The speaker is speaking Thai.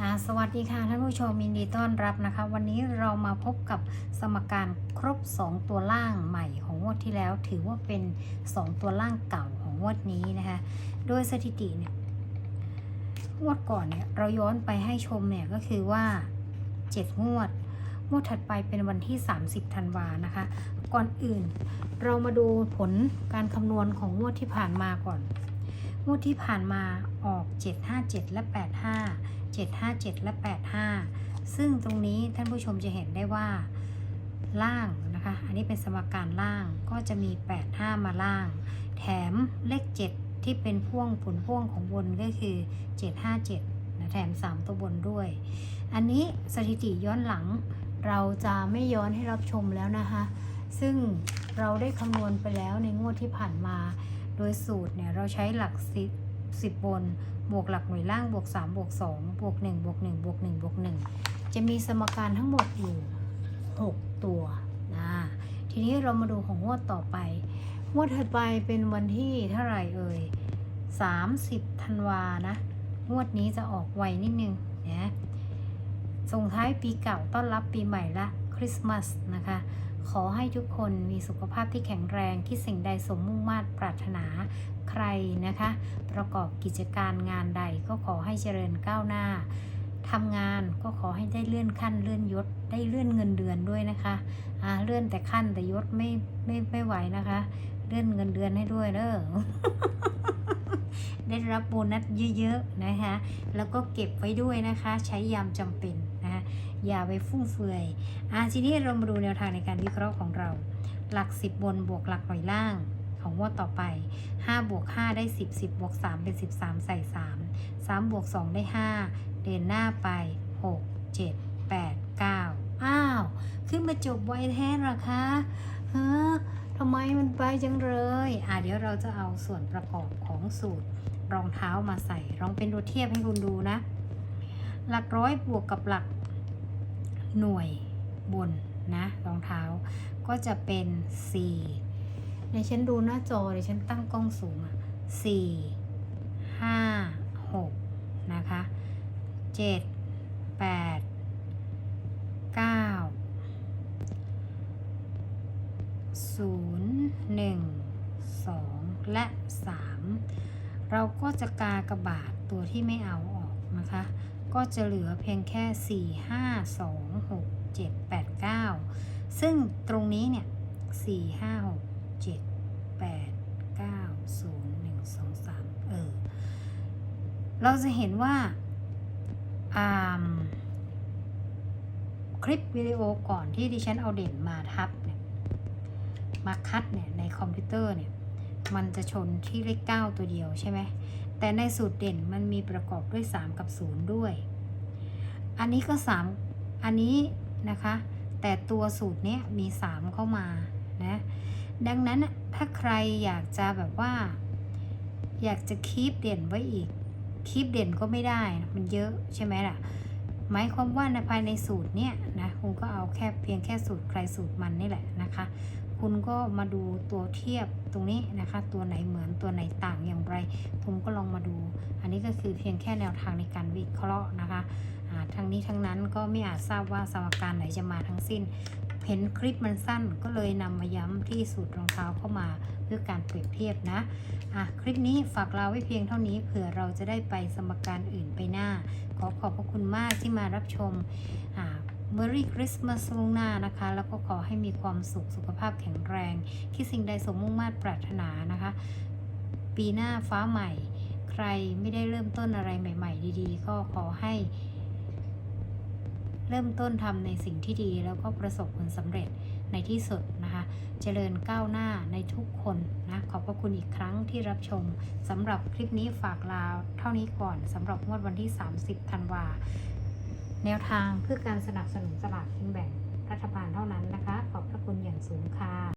อ่าสวัสดีค่ะท่านผู้ชมยินดีต้อนรับนะคะ วันนี้เรามาพบกับสมการครบ 2 ตัวล่างใหม่ของงวดที่แล้ว ถือว่าเป็น 2 ตัวล่างเก่าของงวดนี้นะคะโดยสถิติเนี่ยงวดก่อนเนี่ยเราย้อนไปให้ชมเนี่ยก็คือว่า 7 งวด งวดถัดไปเป็นวันที่ 30ธันวานะคะ ก่อนอื่นเรามาดูผลการคำนวณของงวดที่ผ่านมาก่อนงวดที่ผ่านมาออก 757 และ 85 757 และ 85 ซึ่งตรงนี้ท่านผู้ชมจะเห็นได้ว่าล่างนะคะ อันนี้เป็นสมการล่างก็จะมี 85 มาล่าง แถมเลข 7 ที่เป็นพ่วงผลพ่วงของบนก็คือ 757นะแถม 3 ตัวบนด้วย อันนี้สถิติย้อนหลังเราจะไม่ย้อนให้รับชมแล้วนะคะ ซึ่งเราได้คำนวณไปแล้วในงวดที่ผ่านมา โดยสูตรเนี่ยเราใช้หลักสิบสิบบน บวกหลักหน่วยล่างบวก3บวก2บวก1บวก1บวก1บวก1จะมีสมการทั้งหมดอยู่ 6 ตัวนะทีนี้เรามาดูของงวดต่อไป งวดถัดไปเป็นวันที่เท่าไหร่เอ่ย30ธันวานะ งวดนี้จะออกไวนิดนึงนะส่งท้ายปีเก่าต้อนรับปีใหม่ละคริสต์มาสนะคะ ขอให้ทุกคนมีสุขภาพที่แข็งแรงคิดสิ่งใดสมมุ่งมาตรปรารถนาใครนะคะ ประกอบกิจการงานใดก็ขอให้เจริญก้าวหน้าทำงานก็ขอให้ได้เลื่อนขั้นเลื่อนยศได้เลื่อนเงินเดือนด้วยนะคะอ่าเลื่อนแต่ขั้นแต่ยศไม่ไม่ไม่ไหวนะคะ เลื่อนเงินเดือนให้ด้วยเด้อได้รับโบนัสเยอะๆนะคะ แล้วก็เก็บไว้ด้วยนะคะ ใช้ยามจำเป็น อย่าไปฟุ่มเฟือยอะทีนี้เรามาดูแนวทางในการวิเคราะห์ของเรา หลัก 10 บนบวกหลักหน่วยล่างของงวดต่อไป 5 บวก 5 ได้ 10 10 บวก 3 เป็น 13 ใส่ 3 3 บวก 2 ได้ 5 เดินหน้าไป 6 7 8 9 อ้าว ขึ้นมาจบไวแท้หรอคะฮะทำไมมันไปจังเลย อะเดี๋ยวเราจะเอาส่วนประกอบของสูตรรองเท้ามาใส่ลองเป็นตัวเทียบให้คุณดูนะ หลักร้อยบวกกับหลัก หน่วยบนนะรองเท้าก็จะเป็น 4 ในฉันดูหน้าจอเดี๋ยฉันตั้งกล้องสูงอะ4 5 6 นะคะ 7 8 9 0 1 2 และ 3 เราก็จะกากระบาดตัวที่ไม่เอาออกนะคะ ก็จะเหลือเพียงแค่ 4 5 2 6 7 8 9 ซึ่งตรงนี้เนี่ย 4 5 6 7 8 9 0 1 2 3 เออ เราจะเห็นว่าคลิปวิดีโอก่อนที่ดิฉันเอาเด่นมาทับเนี่ย มาคัดเนี่ยในคอมพิวเตอร์เนี่ย มันจะชนที่เลข 9 ตัวเดียวใช่ไหม แต่ในสูตรเด่นมันมีประกอบด้วย 3 กับ 0 ด้วย อันนี้ก็ 3 อันนี้นะคะ แต่ตัวสูตรเนี้ยมี 3 เข้ามานะดังนั้นถ้าใครอยากจะแบบว่า อยากจะคีปเด่นไว้อีกคีปเด่นก็ไม่ได้นะมันเยอะใช่ไหมล่ะหมายความว่าในภายในสูตรเนี่ยนะคุณก็เอาแค่เพียงแค่สูตรใครสูตรมันนี่แหละนะคะ คุณก็มาดูตัวเทียบตรงนี้นะคะ ตัวไหนเหมือนตัวไหนต่างอย่างไร คุณก็ลองมาดู อันนี้ก็คือเพียงแค่แนวทางในการวิเคราะห์นะคะอ่าทั้งนี้ทั้งนั้นก็ไม่อาจทราบว่าสมการไหนจะมาทั้งสิ้น เห็นคลิปมันสั้นก็เลยนำมาย้ำที่สูตรรองเท้าเข้ามาเพื่อการเปรียบเทียบนะอะคลิปนี้ฝากเราไว้เพียงเท่านี้เผื่อเราจะได้ไปสมการอื่นไปหน้า ขอขอบพระคุณมากที่มารับชมอ่า Merry Christmas ล่วงหน้านะคะ แล้วก็ขอให้มีความสุขสุขภาพแข็งแรง คิดสิ่งใดสมมุ่งมาตรปรารถนานะคะ ปีหน้าฟ้าใหม่ ใครไม่ได้เริ่มต้นอะไรใหม่ ๆ ดีๆ ก็ขอให้ เริ่มต้นทำในสิ่งที่ดีแล้วก็ประสบผลสำเร็จในที่สุดนะคะ เจริญก้าวหน้าในทุกคนนะ ขอบพระคุณอีกครั้งที่รับชมสำหรับคลิปนี้ฝากลาเท่านี้ก่อนสำหรับงวดวันที่ 30 ธันวา แนวทางเพื่อการสนับสนุนสลากกินแบ่งรัฐบาลเท่านั้นนะคะ ขอบพระคุณอย่างสูงค่ะ